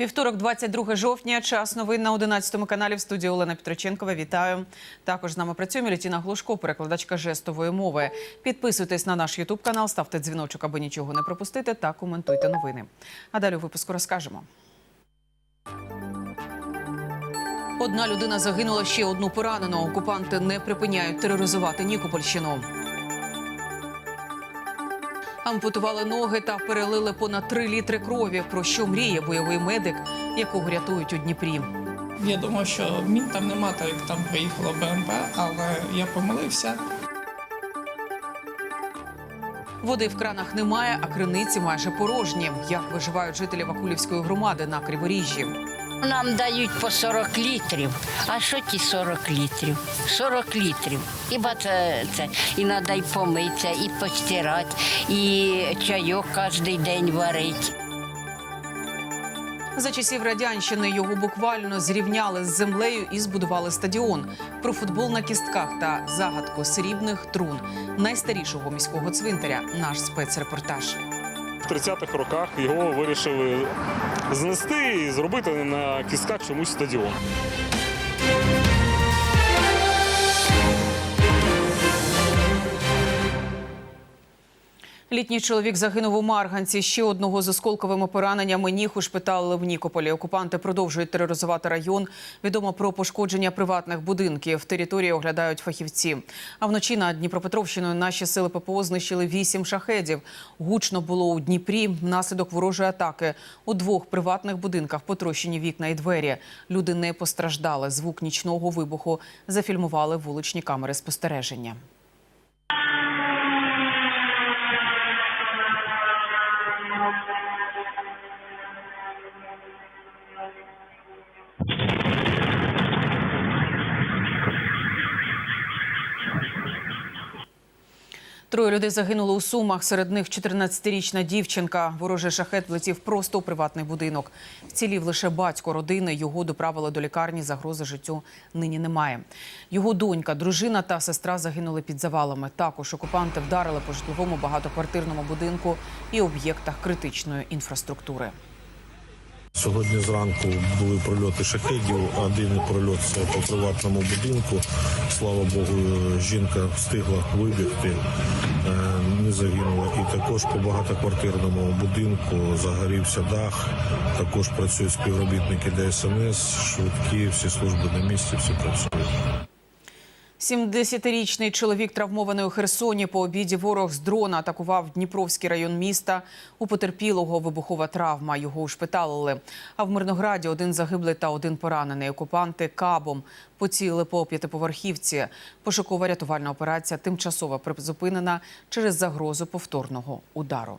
Вівторок, 22 жовтня, час новин на 11 каналі в студії Олена Петроченкова. Вітаю. Також з нами працює Мілітіна Глушко, перекладачка жестової мови. Підписуйтесь на наш Ютуб канал, ставте дзвіночок, аби нічого не пропустити, та коментуйте новини. А далі у випуску розкажемо. Одна людина загинула, ще одну поранено. Окупанти не припиняють тероризувати Нікопольщину. Ампутували ноги та перелили понад 3 літри крові. Про що мріє бойовий медик, якого рятують у Дніпрі. Я думав, що мін там нема, так як там приїхало БМП, але я помилився. Води в кранах немає, а криниці майже порожні. Як виживають жителі Вакулівської громади на Криворіжжі? Нам дають по 40 літрів. А що ті 40 літрів? 40 літрів. Хіба це, це і треба і помитися, і постирати, і чайок кожен день варити. За часів радянщини його буквально зрівняли з землею і збудували стадіон. Про футбол на кістках та загадку срібних трун найстарішого міського цвинтаря. Наш спецрепортаж. В 30-х роках його вирішили знести і зробити на кістках чомусь стадіон. Літній чоловік загинув у Марганці. Ще одного з осколковими пораненнями ніг ушпиталили в Нікополі. Окупанти продовжують тероризувати район. Відомо про пошкодження приватних будинків. Території оглядають фахівці. А вночі над Дніпропетровщиною наші сили ППО знищили вісім шахедів. Гучно було у Дніпрі внаслідок ворожої атаки. У двох приватних будинках потрощені вікна і двері. Люди не постраждали. Звук нічного вибуху зафільмували вуличні камери спостереження. Троє людей загинули у Сумах. Серед них 14-річна дівчинка. Ворожий шахет влетів просто у приватний будинок. Вцілів лише батько родини. Його доправили до лікарні. Загрози життю нині немає. Його донька, дружина та сестра загинули під завалами. Також окупанти вдарили по житловому багатоквартирному будинку і об'єктах критичної інфраструктури. Сьогодні зранку були прольоти шахедів. Один прольот це по приватному будинку. Слава Богу, жінка встигла вибігти, е, не загинула. І також по багатоквартирному будинку загорівся дах. Також працюють співробітники ДСНС, швидкі, всі служби на місці, всі працюють. 70-річний чоловік травмований у Херсоні. По обіді ворог з дрона атакував Дніпровський район міста. У потерпілого вибухова травма. Його ушпиталили. А в Мирнограді один загиблий та один поранений. Окупанти кабом поцілили по п'ятиповерхівці. Пошукова рятувальна операція тимчасово призупинена через загрозу повторного удару.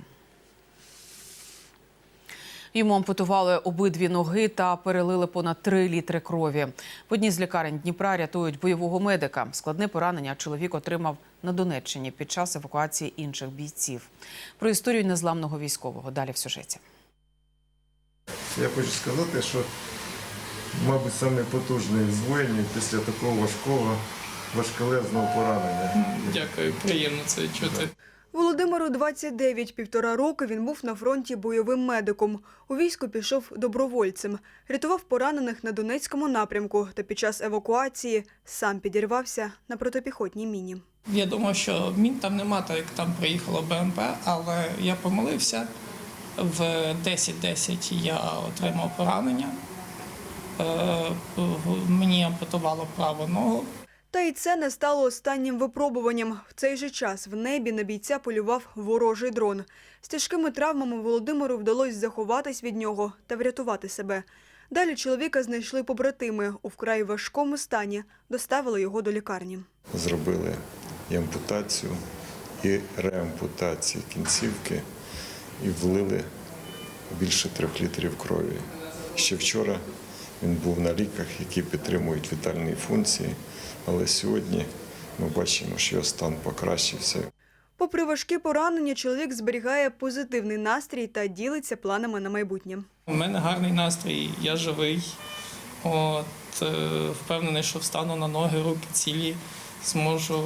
Йому ампутували обидві ноги та перелили понад 3 літри крові. В одній з лікарень Дніпра рятують бойового медика. Складне поранення чоловік отримав на Донеччині під час евакуації інших бійців. Про історію незламного військового далі в сюжеті. Я хочу сказати, що, мабуть, саме потужне з воїнів після такого важкого, важколезного поранення. Дякую, приємно це чути. Володимиру 29, півтора роки він був на фронті бойовим медиком. У військо пішов добровольцем, рятував поранених на Донецькому напрямку та під час евакуації сам підірвався на протипіхотній міні. Я думав, що мін там нема, так як там приїхало БМП, але я помилився. В 10-10 я отримав поранення. Е, Мені ампутувало праву ногу. Та й це не стало останнім випробуванням. В цей же час в небі на бійця полював ворожий дрон. З тяжкими травмами Володимиру вдалося заховатись від нього та врятувати себе. Далі чоловіка знайшли побратими у вкрай важкому стані, доставили його до лікарні. Зробили і ампутацію, і реампутацію кінцівки і влили більше трьох літрів крові. Ще вчора він був на ліках, які підтримують вітальні функції, але сьогодні ми бачимо, що його стан покращився. Попри важкі поранення, чоловік зберігає позитивний настрій та ділиться планами на майбутнє. У мене гарний настрій, я живий. От, е, впевнений, що встану на ноги, руки цілі, зможу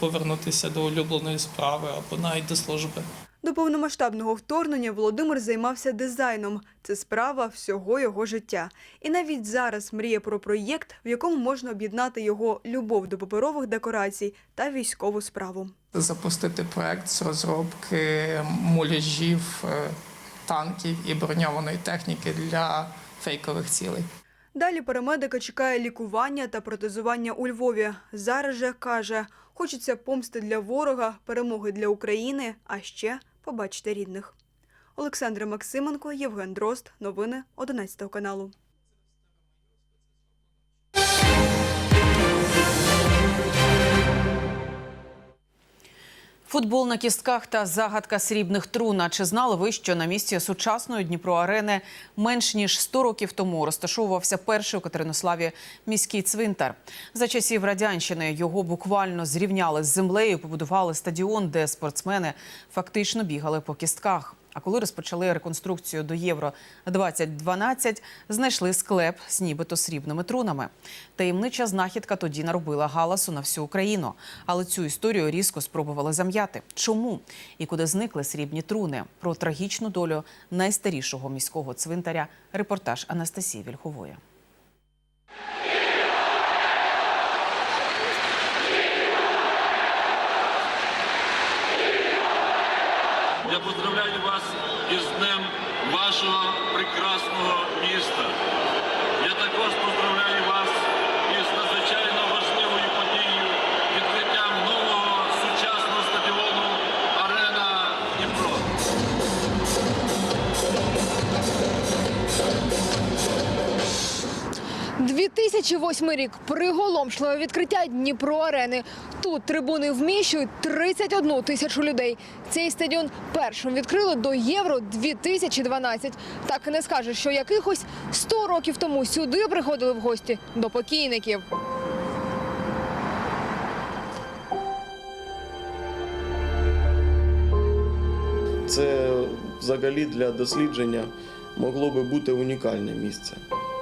повернутися до улюбленої справи або навіть до служби. До повномасштабного вторгнення Володимир займався дизайном. Це справа всього його життя. І навіть зараз мріє про проєкт, в якому можна об'єднати його любов до паперових декорацій та військову справу. Запустити проект з розробки муляжів е, танків і броньованої техніки для фейкових цілей. Далі парамедика чекає лікування та протезування у Львові. Зараз же каже, хочеться помсти для ворога, перемоги для України, а ще побачити рідних. Олександра Максименко, Євген Дрозд. Новини 11 каналу. Футбол на кістках та загадка срібних трун. Чи знали ви, що на місці сучасної Дніпро-арени менш ніж 100 років тому розташовувався перший у Катеринославі міський цвинтар? За часів радянщини його буквально зрівняли з землею, побудували стадіон, де спортсмени фактично бігали по кістках. А коли розпочали реконструкцію до Євро 2012, знайшли склеп з нібито срібними трунами. Таємнича знахідка тоді наробила галасу на всю Україну. Але цю історію різко спробували зам'яти. Чому і куди зникли срібні труни? Про трагічну долю найстарішого міського цвинтаря. Репортаж Анастасії Вільхової. Я поздравляю вас із Днем вашого прекрасного міста. 2008 рік приголомшливе відкриття Дніпро арени. Тут трибуни вміщують 31 тисячу людей. Цей стадіон першим відкрили до Євро 2012. Так і не скажеш, що якихось 100 років тому сюди приходили в гості до покійників. Це взагалі для дослідження могло би бути унікальне місце.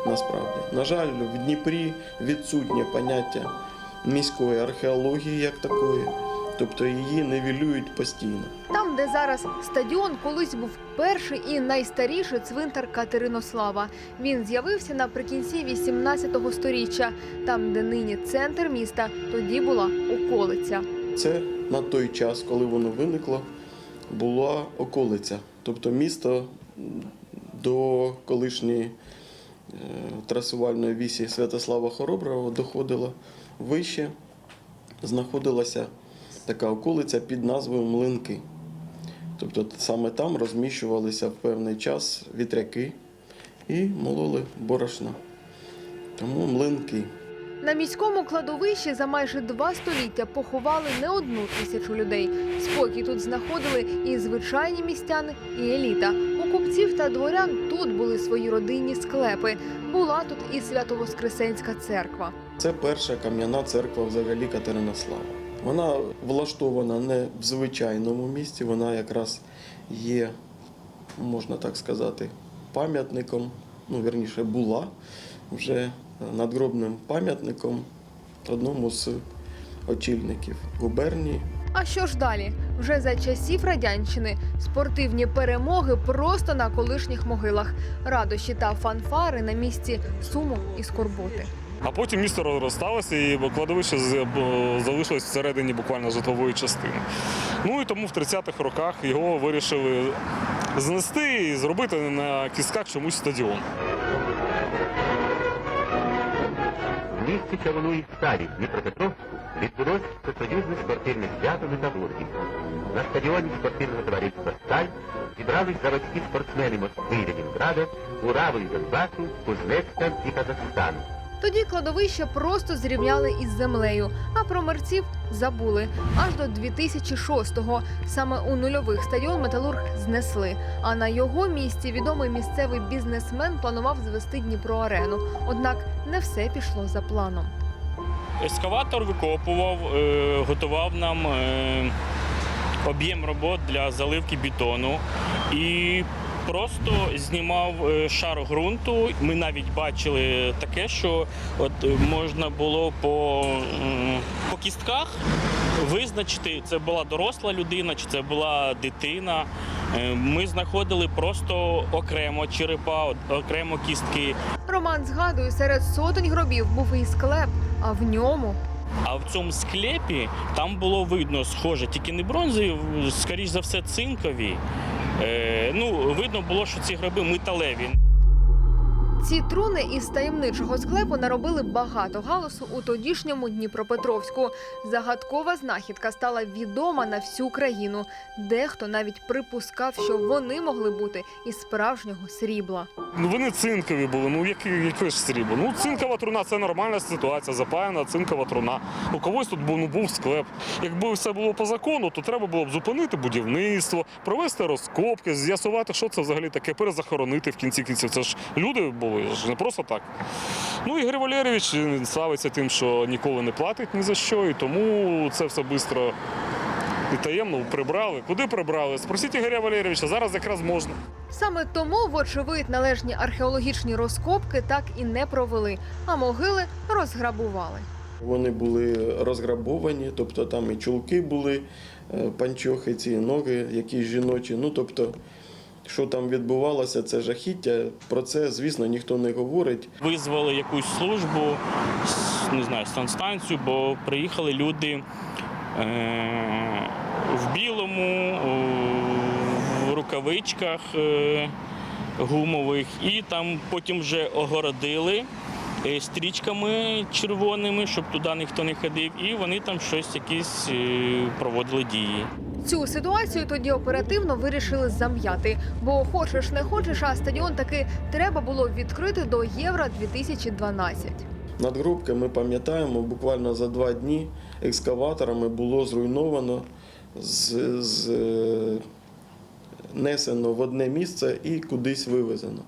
Насправді, на жаль, в Дніпрі відсутнє поняття міської археології як такої, тобто її нивелюють постійно. Там, де зараз стадіон, колись був перший і найстаріший цвинтар Катеринослава. Він з'явився наприкінці 18 століття. Там, де нині центр міста, тоді була околиця. Це на той час, коли воно виникло, була околиця. Тобто місто до колишньої трасувальної вісі Святослава Хороброго доходило вище, знаходилася така околиця під назвою Млинки. Тобто саме там розміщувалися в певний час вітряки і мололи борошна. Тому млинки. На міському кладовищі за майже два століття поховали не одну тисячу людей. Спокій тут знаходили і звичайні містяни, і еліта. Купців та дворян тут були свої родинні склепи. Була тут і Свято-Воскресенська церква. Це перша кам'яна церква взагалі Катеринослава. Вона влаштована не в звичайному місті, вона якраз є, можна так сказати, пам'ятником, ну, вірніше, була вже надгробним пам'ятником одному з очільників губернії. А що ж далі? Вже за часів радянщини спортивні перемоги просто на колишніх могилах, радощі та фанфари на місці суму і скорботи. А потім місто розросталося і кладовище з- залишилось всередині буквально житлової частини. Ну і тому в 30-х роках його вирішили знести і зробити на кістках чомусь стадіон. В місті Чавуну і Старі Дніпропетровську відбулось всесоюзне спортивне свято металургів. На стадіоні спортивного товариства «Сталь» зібрались заводські спортсмени Москви і Ленінграда, Урави і Донбасу, Кузнецька і Казахстану. Тоді кладовище просто зрівняли із землею, а про мерців забули аж до 2006-го. Саме у нульових стадіон металург знесли. А на його місці відомий місцевий бізнесмен планував звести Дніпро арену. Однак не все пішло за планом. Ескаватор викопував, е, готував нам е, об'єм робот для заливки бетону і просто знімав е, шар ґрунту. Ми навіть бачили таке, що от можна було по, по кістках визначити, це була доросла людина чи це була дитина. Ми знаходили просто окремо черепа, окремо кістки. Роман згадує, серед сотень гробів був і склеп, а в ньому А в цьому склепі там було видно схоже, тільки не бронзові, скоріш за все, цинкові. Е, ну, видно було, що ці гроби металеві. Ці труни із таємничого склепу наробили багато галасу у тодішньому Дніпропетровську. Загадкова знахідка стала відома на всю країну. Дехто навіть припускав, що вони могли бути із справжнього срібла. Ну, вони цинкові були. Ну яке, яке ж срібло? Ну цинкова труна це нормальна ситуація, запаяна цинкова труна. У когось тут був, ну, був склеп. Якби все було по закону, то треба було б зупинити будівництво, провести розкопки, з'ясувати, що це взагалі таке, перезахоронити в кінці кінців. Це ж люди були, ж не просто так. Ну Ігор Валерійович він славиться тим, що ніколи не платить ні за що, і тому це все швидко і таємно прибрали. Куди прибрали? Спросіть Ігоря Валерійовича, зараз якраз можна. Саме тому, вочевидь, належні археологічні розкопки так і не провели, а могили розграбували. Вони були розграбовані, тобто там і чулки були, е, панчохи, ці ноги, якісь жіночі. Ну тобто, що там відбувалося, це жахіття. Про це, звісно, ніхто не говорить. Визвали якусь службу, не знаю, санстанцію, бо приїхали люди е, в білому, в рукавичках е, гумових, і там потім вже огородили. е, Стрічками червоними, щоб туди ніхто не ходив, і вони там щось якісь проводили дії. Цю ситуацію тоді оперативно вирішили зам'яти. Бо хочеш не хочеш, а стадіон таки треба було відкрити до Євро 2012. Надгробки ми пам'ятаємо, буквально за два дні екскаваторами було зруйновано, з, з, е, несено в одне місце і кудись вивезено.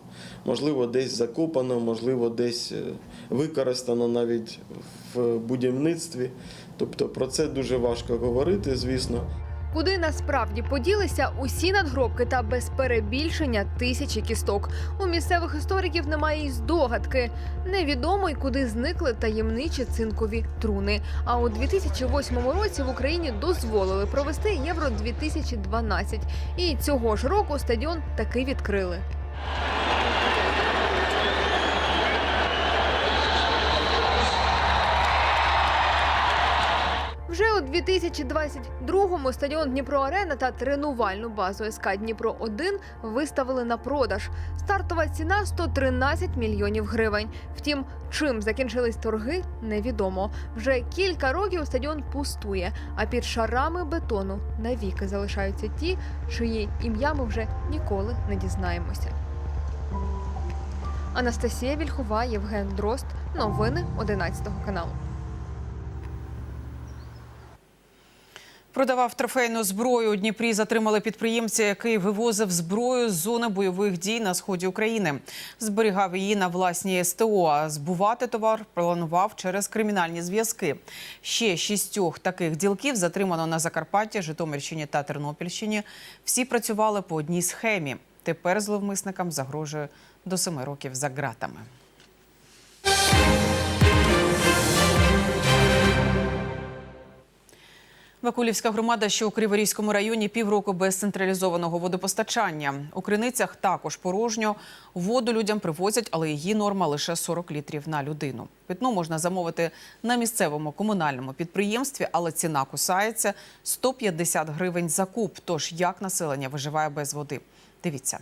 Можливо, десь закопано, можливо, десь е, використано навіть в будівництві. Тобто про це дуже важко говорити, звісно. Куди насправді поділися усі надгробки та без перебільшення тисячі кісток. У місцевих істориків немає й здогадки. Невідомо й куди зникли таємничі цинкові труни. А у 2008 році в Україні дозволили провести Євро 2012. І цього ж року стадіон таки відкрили. Вже у 2022-му стадіон Дніпро Арена та тренувальну базу СК Дніпро 1 виставили на продаж. Стартова ціна 113 мільйонів гривень. Втім, чим закінчились торги, невідомо. Вже кілька років стадіон пустує, а під шарами бетону навіки залишаються ті, чиї ім'я ми вже ніколи не дізнаємося. Анастасія Вільхова, Євген Дрозд. Новини 11 каналу. Продавав трофейну зброю. У Дніпрі затримали підприємця, який вивозив зброю з зони бойових дій на сході України. Зберігав її на власній СТО. А збувати товар планував через кримінальні зв'язки. Ще шістьох таких ділків затримано на Закарпатті, Житомирщині та Тернопільщині. Всі працювали по одній схемі. Тепер зловмисникам загрожує до семи років за ґратами. Вакулівська громада, що у Криворізькому районі півроку без централізованого водопостачання. У криницях також порожньо. Воду людям привозять, але її норма лише 40 літрів на людину. Питну можна замовити на місцевому комунальному підприємстві, але ціна кусається 150 гривень за куб. Тож як населення виживає без води? Дивіться.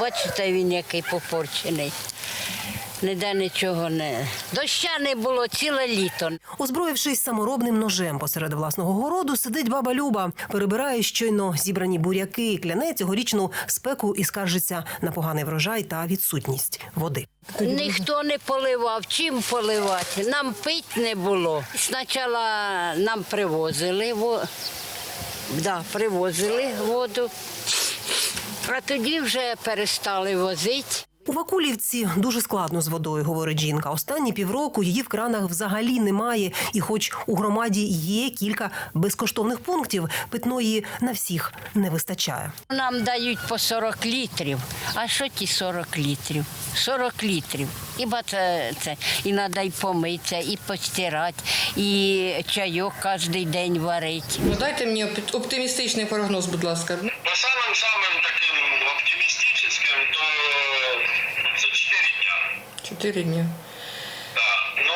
Бачите, він який попорчений. Ніде нічого не. Доща не було ціле літо. Озброївшись саморобним ножем посеред власного городу, сидить баба Люба, перебирає щойно зібрані буряки, кляне цьогорічну спеку і скаржиться на поганий врожай та відсутність води. Ніхто не поливав. Чим поливати? Нам пить не було. Спочатку нам привозили, во... да, привозили воду, а тоді вже перестали возити. У Вакулівці дуже складно з водою, говорить жінка. Останні півроку її в кранах взагалі немає. І хоч у громаді є кілька безкоштовних пунктів, питної на всіх не вистачає. Нам дають по 40 літрів. А що ті 40 літрів? 40 літрів. Хіба це, це і треба і помитися, і постирати, і чайок кожен день варити. Ну, дайте мені оп- оптимістичний прогноз, будь ласка. По самым самым 4 дні. Так, ну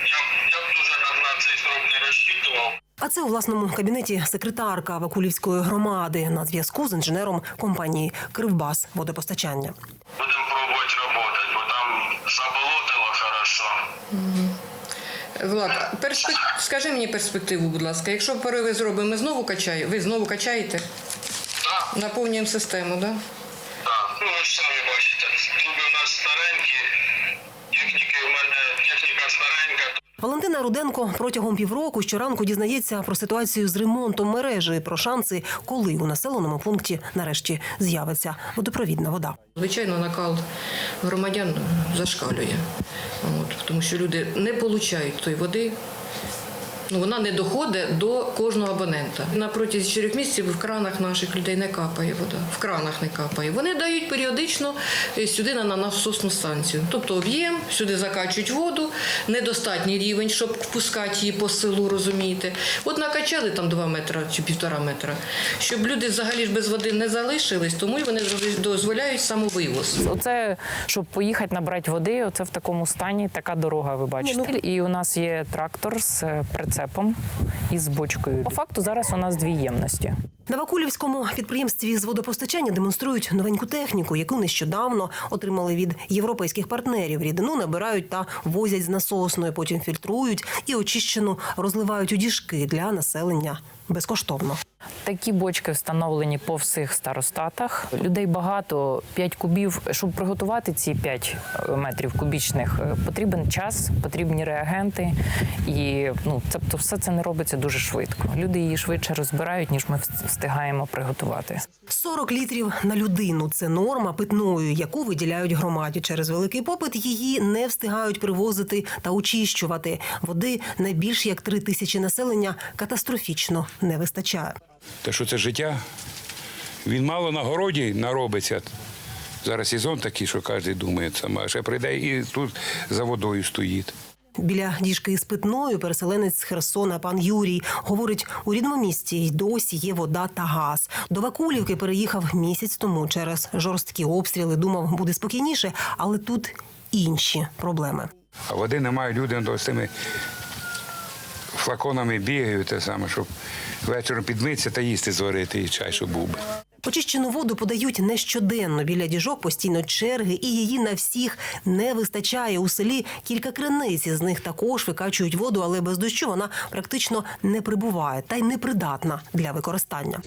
я, я дуже на, на цей срок не розчитував. А це у власному кабінеті секретарка Вакулівської громади на зв'язку з інженером компанії Кривбас водопостачання. Будемо пробувати роботи, бо там заболотило хорошо. Влад, перспек... скажи мені перспективу, будь ласка. Якщо пориви зробимо, ми знову качаємо? Ви знову качаєте? Так. Наповнюємо систему, так? Да? Валентина Руденко протягом півроку щоранку дізнається про ситуацію з ремонтом мережі, про шанси, коли у населеному пункті нарешті з'явиться водопровідна вода. Звичайно, накал громадян зашкалює, тому що люди не отримують тої води. Ну, вона не доходить до кожного абонента. На протязі чотирьох місяців в кранах наших людей не капає вода. В кранах не капає. Вони дають періодично е, сюди на на насосну станцію. Тобто об'єм, сюди закачують воду, недостатній рівень, щоб впускати її по селу, розумієте. От накачали там 2 метри чи півтора метра, щоб люди взагалі ж без води не залишились, тому й вони дозволяють самовивоз. Оце, щоб поїхати набрати води, оце в такому стані така дорога, ви бачите. І у нас є трактор з е, прицепом і з бочкою. По факту зараз у нас дві ємності. На Вакулівському підприємстві з водопостачання демонструють новеньку техніку, яку нещодавно отримали від європейських партнерів. Рідину набирають та возять з насосною, потім фільтрують і очищену розливають у діжки для населення безкоштовно. Такі бочки встановлені по всіх старостатах. Людей багато, 5 кубів. Щоб приготувати ці 5 метрів кубічних, е, потрібен час, потрібні реагенти. І ну, тобто все це не робиться дуже швидко. Люди її швидше розбирають, ніж ми встигаємо приготувати. 40 літрів на людину це норма питною, яку виділяють громаді. Через великий попит її не встигають привозити та очищувати. Води на більш як три тисячі населення катастрофічно не вистачає. Те, що це життя, він мало на городі наробиться. Зараз сезон такий, що кожен думає саме, а ще прийде і тут за водою стоїть. Біля діжки із питною переселенець з Херсона пан Юрій говорить, у рідному місті й досі є вода та газ. До Вакулівки переїхав місяць тому через жорсткі обстріли. Думав, буде спокійніше, але тут інші проблеми. А води немає, люди з цими флаконами бігають, те саме, щоб вечором підмитися та їсти зварити і чай, щоб був би. Очищену воду подають не щоденно. Біля діжок постійно черги, і її на всіх не вистачає. У селі кілька криниць. Із них також викачують воду, але без дощу вона практично не прибуває та й непридатна для використання.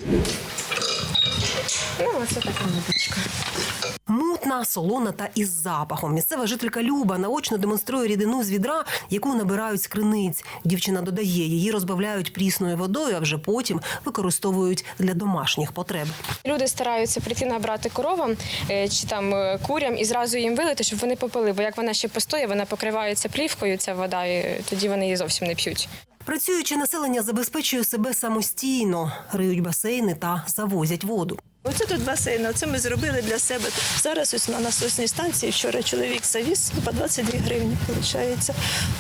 Мутна, солона та із запахом. Місцева жителька Люба наочно демонструє рідину з відра, яку набирають з криниць. Дівчина додає, її розбавляють прісною водою, а вже потім використовують для домашніх потреб. Люди стараються прийти набрати коровам е, чи там е, курям і зразу їм вилити, щоб вони попили. Бо як вона ще постоє, вона покривається плівкою, ця вода, і тоді вони її зовсім не п'ють. Працюючи населення забезпечує себе самостійно, риють басейни та завозять воду. Оце тут басейн, оце ми зробили для себе. Зараз ось на насосній станції вчора чоловік завіз по 22 гривні, виходить,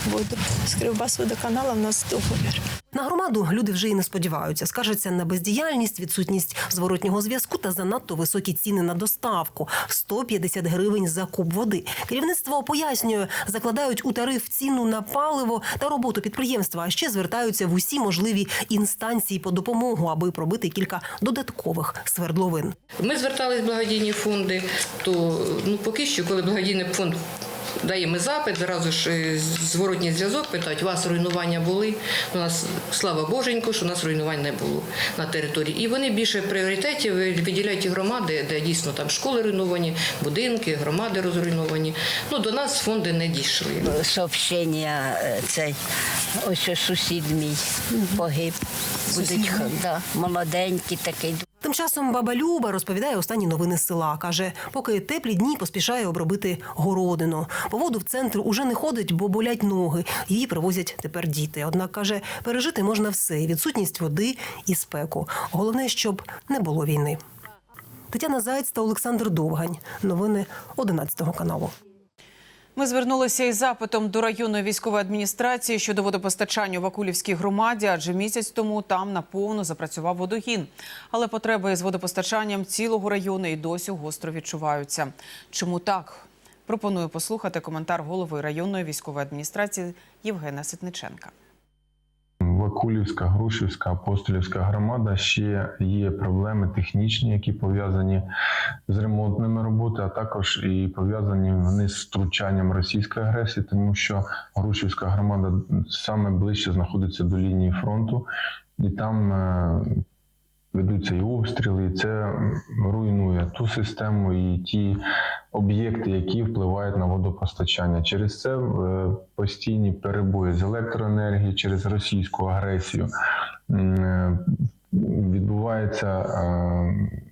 воду. З Кривбас водоканала в нас договір. На громаду люди вже й не сподіваються. Скаржаться на бездіяльність, відсутність зворотнього зв'язку та занадто високі ціни на доставку 150 гривень за куб води. Керівництво пояснює, закладають у тариф ціну на паливо та роботу підприємства. А ще звертаються в усі можливі інстанції по допомогу, аби пробити кілька додаткових свердловин. Ми звертались в благодійні фонди, то ну поки що, коли благодійний фонд. Даємо запит, зразу ж е, зворотній зв'язок питають, у вас руйнування були. У нас слава Боженьку, що у нас руйнувань не було на території. І вони більше пріоритетів виділяють громади, де дійсно там школи руйновані, будинки, громади розруйновані. Ну до нас фонди не дійшли. Сообщення е, цей, ось ось сусід мій погиб. Будуть, да, молоденький такий. Тим часом баба Люба розповідає останні новини села. Каже, поки теплі дні поспішає обробити городину. По воду в центр уже не ходить, бо болять ноги. Її привозять тепер діти. Однак каже, пережити можна все: відсутність води і спеку. Головне, щоб не було війни. Тетяна Заєць та Олександр Довгань. Новини 11 каналу. Ми звернулися із запитом до районної військової адміністрації щодо водопостачання в Акулівській громаді, адже місяць тому там наповну запрацював водогін. Але потреби з водопостачанням цілого району і досі гостро відчуваються. Чому так? Пропоную послухати коментар голови районної військової адміністрації Євгена Ситниченка. Вакулівська, Грушівська, Апостолівська громада. Ще є проблеми технічні, які пов'язані з ремонтними роботами, а також і пов'язані вони з втручанням російської агресії, тому що Грушівська громада саме ближче знаходиться до лінії фронту, і там е, ведуться і обстріли, і це руйнує ту систему і ті об'єкти, які впливають на водопостачання. Через це е, постійні перебої з електроенергії через російську агресію е, відбуваються е,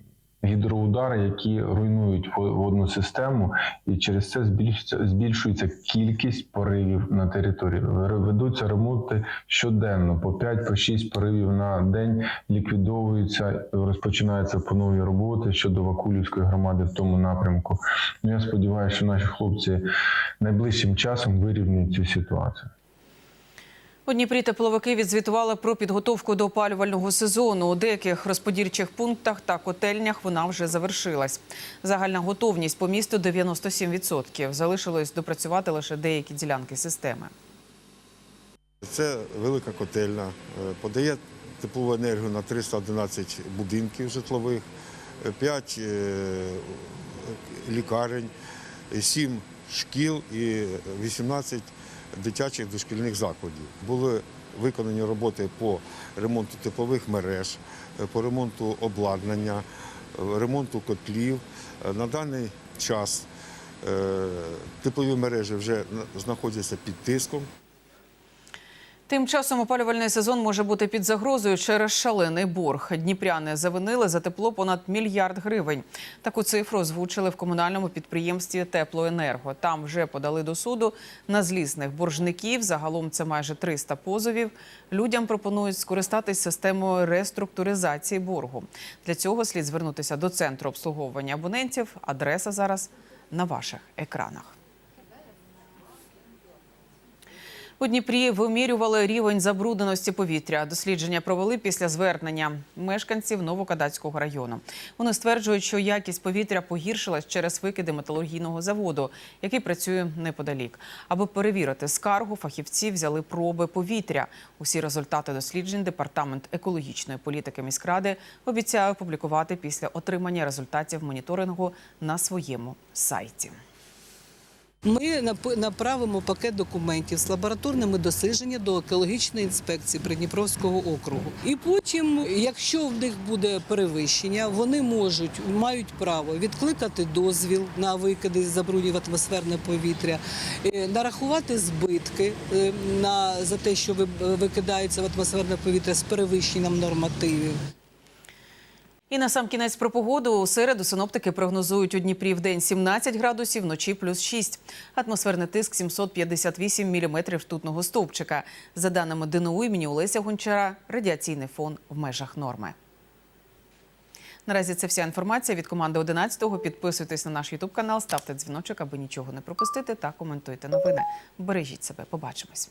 гідроудари, які руйнують водну систему, і через це збільшується, кількість поривів на території. Ведуться ремонти щоденно, по 5-6 поривів на день ліквідовуються, розпочинаються по нові роботи щодо Вакулівської громади в тому напрямку. Ну, я сподіваюся, що наші хлопці найближчим часом вирівнюють цю ситуацію. У Дніпрі тепловики відзвітували про підготовку до опалювального сезону. У деяких розподільчих пунктах та котельнях вона вже завершилась. Загальна готовність по місту 97%. Залишилось допрацювати лише деякі ділянки системи. Це велика котельна, е, подає теплову енергію на 311 будинків житлових, 5 лікарень, 7 шкіл і 18 дитячих дошкільних закладів. Були виконані роботи по ремонту теплових мереж, е, по ремонту обладнання, е, ремонту котлів. Е, На даний час теплові мережі вже знаходяться під тиском. Тим часом опалювальний сезон може бути під загрозою через шалений борг. Дніпряни завинили за тепло понад мільярд гривень. Таку цифру озвучили в комунальному підприємстві Теплоенерго. Там вже подали до суду на злісних боржників. Загалом це майже 300 позовів. Людям пропонують скористатись системою реструктуризації боргу. Для цього слід звернутися до центру обслуговування абонентів. Адреса зараз на ваших екранах. У Дніпрі вимірювали рівень забрудненості повітря. Дослідження провели після звернення мешканців Новокадацького району. Вони стверджують, що якість повітря погіршилась через викиди металургійного заводу, який працює неподалік. Аби перевірити скаргу, фахівці взяли проби повітря. Усі результати досліджень департамент екологічної політики міськради обіцяє опублікувати після отримання результатів моніторингу на своєму сайті. Ми нап- направимо пакет документів з лабораторними дослідженнями до екологічної інспекції Придніпровського округу. І потім, якщо в них буде перевищення, вони можуть мають право відкликати дозвіл на викиди забруднів атмосферне повітря, е, нарахувати збитки е, на за те, що ви- викидаються в атмосферне повітря з перевищенням нормативів. І на сам кінець про погоду у середу синоптики прогнозують у Дніпрі в день 17 градусів, вночі плюс 6. Атмосферний тиск 758 міліметрів ртутного стовпчика. За даними ДНУ імені Олеся Гончара, радіаційний фон в межах норми. Наразі це вся інформація від команди 11-го. Підписуйтесь на наш Ютуб канал, ставте дзвіночок, аби нічого не пропустити та коментуйте новини. Бережіть себе. Побачимось.